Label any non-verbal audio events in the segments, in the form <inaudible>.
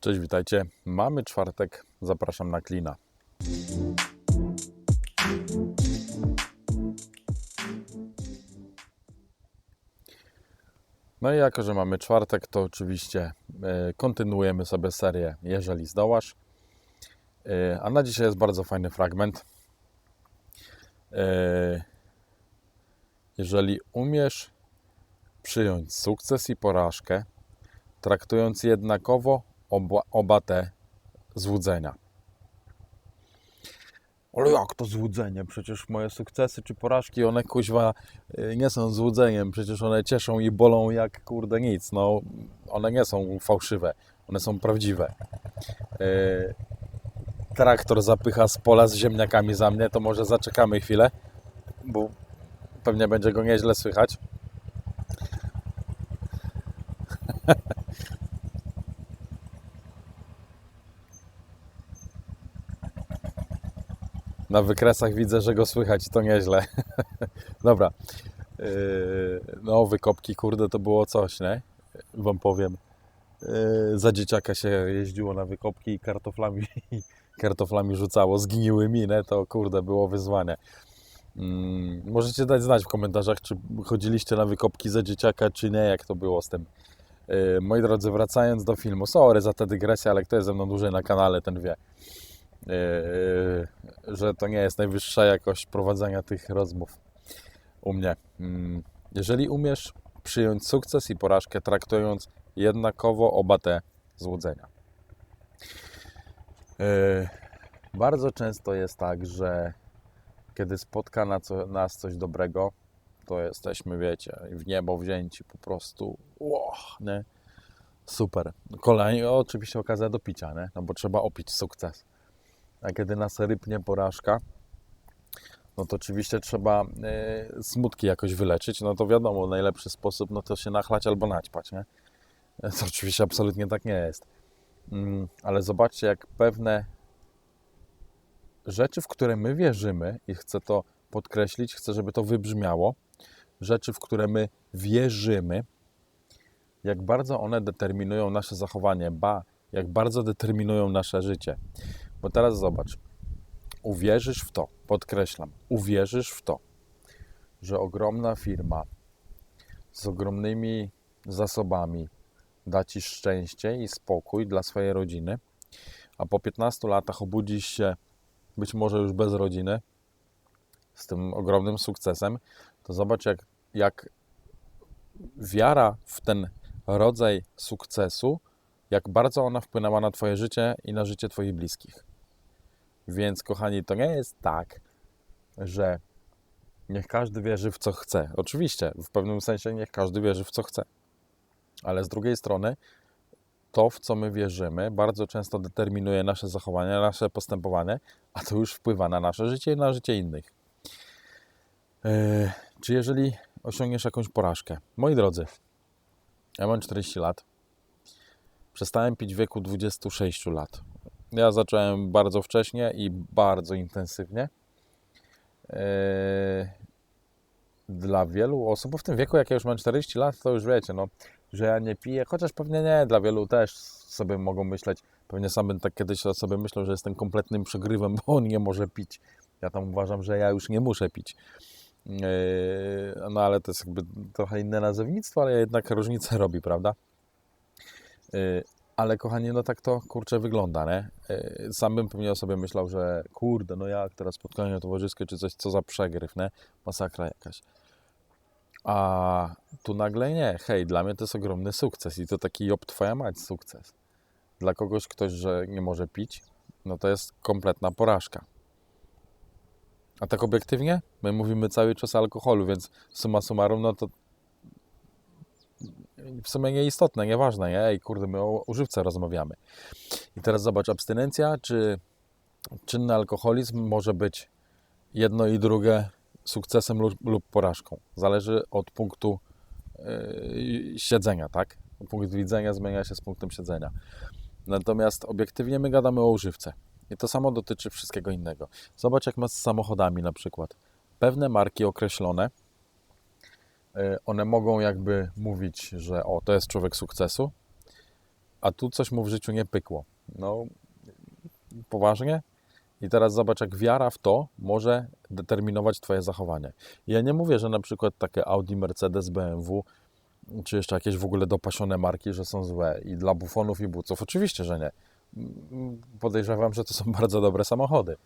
Cześć, witajcie. Mamy czwartek, zapraszam na klina. No i jako, że mamy czwartek, to oczywiście e, kontynuujemy sobie serię Jeżeli zdołasz. E, a na dzisiaj jest bardzo fajny fragment. E, jeżeli umiesz przyjąć sukces i porażkę, traktując jednakowo oba, oba te złudzenia. Ale jak to złudzenie? Przecież moje sukcesy czy porażki, one kuźwa y, nie są złudzeniem, przecież one cieszą i bolą jak kurde nic. No, one nie są fałszywe, one są prawdziwe. Yy, traktor zapycha z pola z ziemniakami za mnie, to może zaczekamy chwilę, bo pewnie będzie go nieźle słychać. <laughs> Na wykresach widzę, że go słychać, to nieźle. <laughs> Dobra. Yy, No, wykopki, kurde, to było coś, nie? Wam powiem. Yy, Za dzieciaka się jeździło na wykopki i kartoflami, <laughs> kartoflami rzucało, zgniłymi, nie? To kurde, było wyzwanie. Mm, Możecie dać znać w komentarzach, czy chodziliście na wykopki za dzieciaka, czy nie, jak to było z tym. Yy, Moi drodzy, wracając do filmu, sorry za tę dygresję, ale kto jest ze mną dłużej na kanale, ten wie. Yy, że to nie jest najwyższa jakość prowadzenia tych rozmów u mnie. Mm, Jeżeli umiesz przyjąć sukces i porażkę, traktując jednakowo oba te złudzenia. Yy, Bardzo często jest tak, że kiedy spotka nas coś dobrego, to jesteśmy, wiecie, w niebo wzięci po prostu. Ło, nie? Super. Kolejnie oczywiście okazja do picia, nie? no bo trzeba opić sukces. A kiedy nas rypnie porażka, no to oczywiście trzeba y, smutki jakoś wyleczyć. No to wiadomo, najlepszy sposób no to się nachlać albo naćpać, nie? To oczywiście absolutnie tak nie jest. Mm, ale zobaczcie, jak pewne rzeczy, w które my wierzymy, i chcę to podkreślić, chcę, żeby to wybrzmiało, rzeczy, w które my wierzymy, jak bardzo one determinują nasze zachowanie, ba, jak bardzo determinują nasze życie. Bo teraz zobacz, uwierzysz w to, podkreślam, uwierzysz w to, że ogromna firma z ogromnymi zasobami da ci szczęście i spokój dla swojej rodziny, a po 15 latach obudzisz się być może już bez rodziny, z tym ogromnym sukcesem, to zobacz, jak, jak wiara w ten rodzaj sukcesu, jak bardzo ona wpłynęła na Twoje życie i na życie Twoich bliskich. Więc, kochani, to nie jest tak, że niech każdy wierzy w co chce. Oczywiście, w pewnym sensie niech każdy wierzy w co chce. Ale z drugiej strony, to, w co my wierzymy, bardzo często determinuje nasze zachowanie, nasze postępowanie, a to już wpływa na nasze życie i na życie innych. Yy, czy jeżeli osiągniesz jakąś porażkę? Moi drodzy, ja mam 40 lat. Przestałem pić w wieku 26 lat. Ja zacząłem bardzo wcześnie i bardzo intensywnie. Yy, Dla wielu osób, bo w tym wieku, jak ja już mam 40 lat, to już wiecie, no, że ja nie piję, chociaż pewnie nie, dla wielu też sobie mogą myśleć, pewnie sam tak kiedyś sobie myślał, że jestem kompletnym przegrywem, bo on nie może pić. Ja tam uważam, że ja już nie muszę pić. Yy, No ale to jest jakby trochę inne nazewnictwo, ale jednak różnicę robi, prawda? Ale kochani, no tak to kurczę wygląda, nie? Yy, Sam bym pewnie o sobie myślał, że kurde, no jak teraz spotkanie towarzyskie czy coś, co za przegryw, nie? Masakra jakaś. A tu nagle nie, hej, dla mnie to jest ogromny sukces i to taki job twoja mać sukces. Dla kogoś ktoś, że nie może pić, no to jest kompletna porażka. A tak obiektywnie, my mówimy cały czas o alkoholu, więc summa summarum, no to w sumie nieistotne, nieważne, nie? Ej, kurde, my o używce rozmawiamy. I teraz zobacz, abstynencja czy czynny alkoholizm może być jedno i drugie sukcesem lub, lub porażką. Zależy od punktu yy, siedzenia, tak? Punkt widzenia zmienia się z punktem siedzenia. Natomiast obiektywnie my gadamy o używce. I to samo dotyczy wszystkiego innego. Zobacz, jak masz z samochodami na przykład. Pewne marki określone, one mogą jakby mówić, że o, to jest człowiek sukcesu, a tu coś mu w życiu nie pykło. No, poważnie? I teraz zobacz, jak wiara w to może determinować Twoje zachowanie. Ja nie mówię, że na przykład takie Audi, Mercedes, BMW, czy jeszcze jakieś w ogóle dopasione marki, że są złe i dla bufonów i buców. Oczywiście, że nie. Podejrzewam, że to są <laughs> bardzo dobre samochody.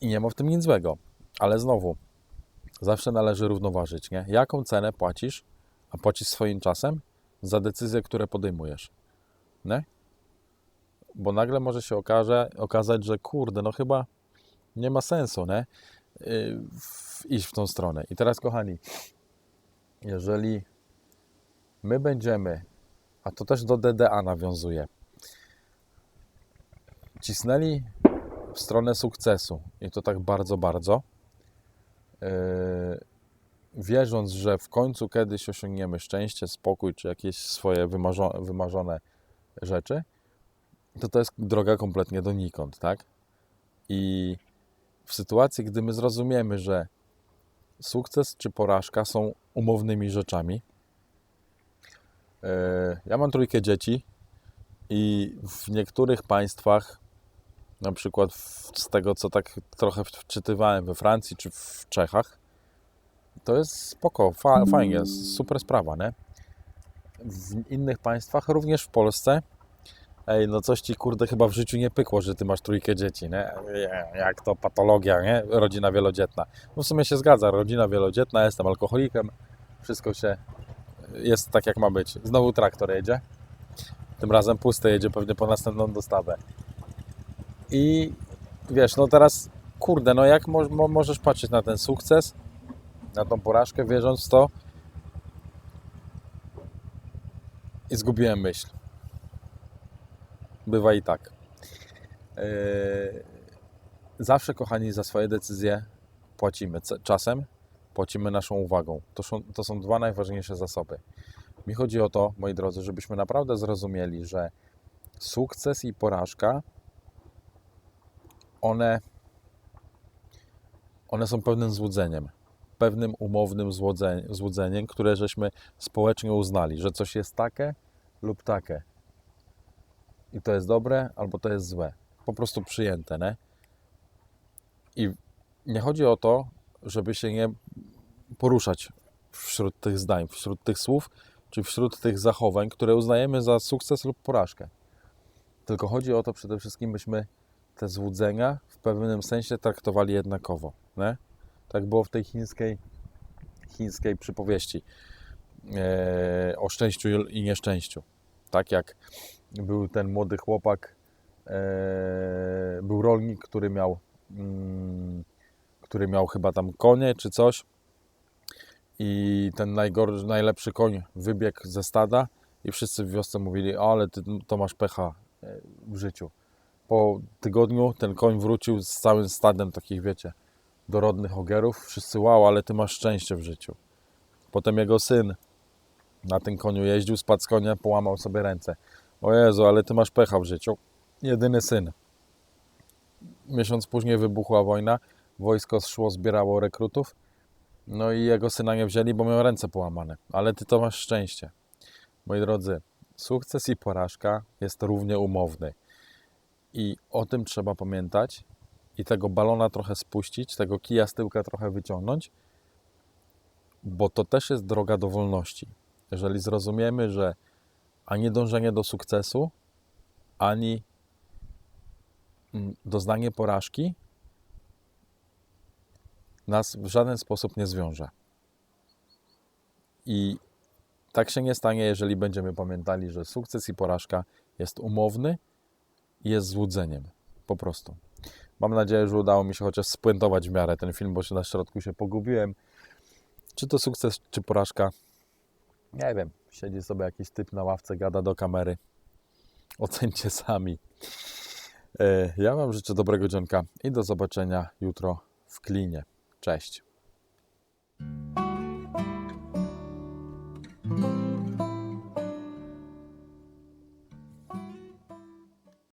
I nie ma w tym nic złego. Ale znowu, zawsze należy równoważyć, nie? Jaką cenę płacisz, a płacisz swoim czasem za decyzje, które podejmujesz, nie? Bo nagle może się okaże, okazać, że kurde, no chyba nie ma sensu, nie? W- iść w tą stronę. I teraz, kochani, jeżeli my będziemy, a to też do DDA nawiązuje, cisnęli w stronę sukcesu i to tak bardzo, bardzo, wierząc, że w końcu kiedyś osiągniemy szczęście, spokój czy jakieś swoje wymarzone, rzeczy, to to jest droga kompletnie donikąd, tak? I w sytuacji, gdy my zrozumiemy, że sukces czy porażka są umownymi rzeczami. E, Ja mam trójkę dzieci i w niektórych państwach, na przykład z tego, co tak trochę wczytywałem we Francji czy w Czechach, to jest spoko, fa fajnie, super sprawa, nie? W innych państwach, również w Polsce, ej, no coś ci kurde chyba w życiu nie pykło, że ty masz trójkę dzieci, nie? Jak to patologia, nie? Rodzina wielodzietna. No w sumie się zgadza, rodzina wielodzietna, jestem alkoholikiem, wszystko się jest tak jak ma być. Znowu traktor jedzie. Tym razem pusty jedzie pewnie po następną dostawę. I wiesz, no teraz kurde, no jak mo mo możesz patrzeć na ten sukces, na tą porażkę, wierząc w to? I zgubiłem myśl. Bywa i tak. Yy, Zawsze, kochani, za swoje decyzje płacimy czasem, płacimy naszą uwagą. To są, to są dwa najważniejsze zasoby. Mi chodzi o to, moi drodzy, żebyśmy naprawdę zrozumieli, że sukces i porażka, one, one są pewnym złudzeniem, pewnym umownym złudzeń- złudzeniem, które żeśmy społecznie uznali, że coś jest takie lub takie. I to jest dobre, albo to jest złe. Po prostu przyjęte, nie? I nie chodzi o to, żeby się nie poruszać wśród tych zdań, wśród tych słów, czy wśród tych zachowań, które uznajemy za sukces lub porażkę. Tylko chodzi o to przede wszystkim, byśmy te złudzenia w pewnym sensie traktowali jednakowo. Nie? Tak było w tej chińskiej, chińskiej przypowieści e, o szczęściu i nieszczęściu. Tak jak był ten młody chłopak, e, był rolnik, który miał, mm, który miał chyba tam konie czy coś i ten najlepszy koń wybiegł ze stada i wszyscy w wiosce mówili, "O, ale ty to masz pecha e, w życiu. Po tygodniu ten koń wrócił z całym stadem takich, wiecie, dorodnych ogerów. Wszyscy, wow, ale ty masz szczęście w życiu. Potem jego syn na tym koniu jeździł, spadł z konia, połamał sobie ręce. O Jezu, ale ty masz pecha w życiu. Jedyny syn. Miesiąc później wybuchła wojna, wojsko szło, zbierało rekrutów, no i jego syna nie wzięli, bo miał ręce połamane. Ale ty to masz szczęście. Moi drodzy, sukces i porażka jest równie umowny. I o tym trzeba pamiętać i tego balona trochę spuścić, tego kija z tyłka trochę wyciągnąć, bo to też jest droga do wolności. Jeżeli zrozumiemy, że ani dążenie do sukcesu, ani mm, doznanie porażki nas w żaden sposób nie zwiąże. I tak się nie stanie, jeżeli będziemy pamiętali, że sukces i porażka jest umowny jest złudzeniem. Po prostu. Mam nadzieję, że udało mi się chociaż spuentować w miarę ten film, bo się na środku się pogubiłem. Czy to sukces, czy porażka? Nie wiem. Siedzi sobie jakiś typ na ławce, gada do kamery. Ocencie sami. E, Ja Wam życzę dobrego dzionka i do zobaczenia jutro w klinie. Cześć.